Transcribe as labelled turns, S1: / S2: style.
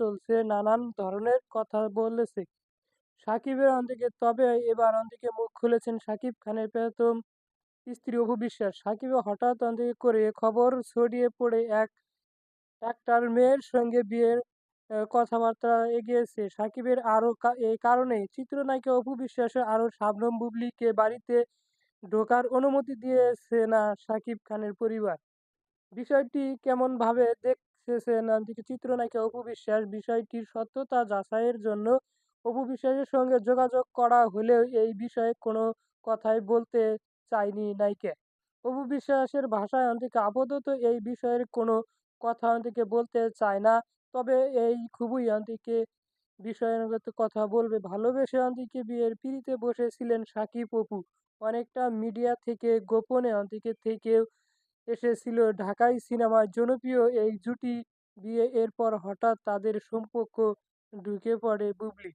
S1: চলছে, নানান ধরনের কথা বলেছে সাকিবের অন্দিকে তবে এবার অন্দিকে মুখ খুলেছেন সাকিব খানের প্রথম স্ত্রী অপু বিশ্বাস। সাকিবে হঠাৎ অন্দিকে করে খবর ছড়িয়ে পড়ে এক একটার মেয়ের সঙ্গে বিয়ের কথাবার্তা এগিয়েছে। সাকিবের আরও এই কারণে চিত্রনায়িকা অপু বিশ্বাসের আরও শাবনম বুবলিকে বাড়িতে ঢোকার অনুমতি দিয়েছে না সাকিব খানের পরিবার। বিষয়টি কেমনভাবে দেখতেছেন দিকে চিত্রনায়িকা অপু বিশ্বাস বিষয়টির সত্যতা যাচাইয়ের জন্য অপু বিশ্বাসের সঙ্গে যোগাযোগ করা হলেও এই বিষয়ে কোনো কথাই বলতে চায়নি নায়িকা। অপু বিশ্বাসের ভাষায় অন্তিকে আপাতত এই বিষয়ের কোনো কথা অন্তিকে বলতে চায় না, তবে এই খুবই অন্তিকে বিষয়গত কথা বলবে। ভালোবেসে অন্তিকে বিয়ের পিড়িতে বসেছিলেন সাকিব অপু। অনেকটা মিডিয়া থেকে, গোপনে অন্তিকে থেকেও এসেছিল ঢাকাই সিনেমার জনপ্রিয় এই জুটি বিয়ে এরপর হঠাৎ তাদের সম্পর্ক ঢুকে পড়ে বুবলি।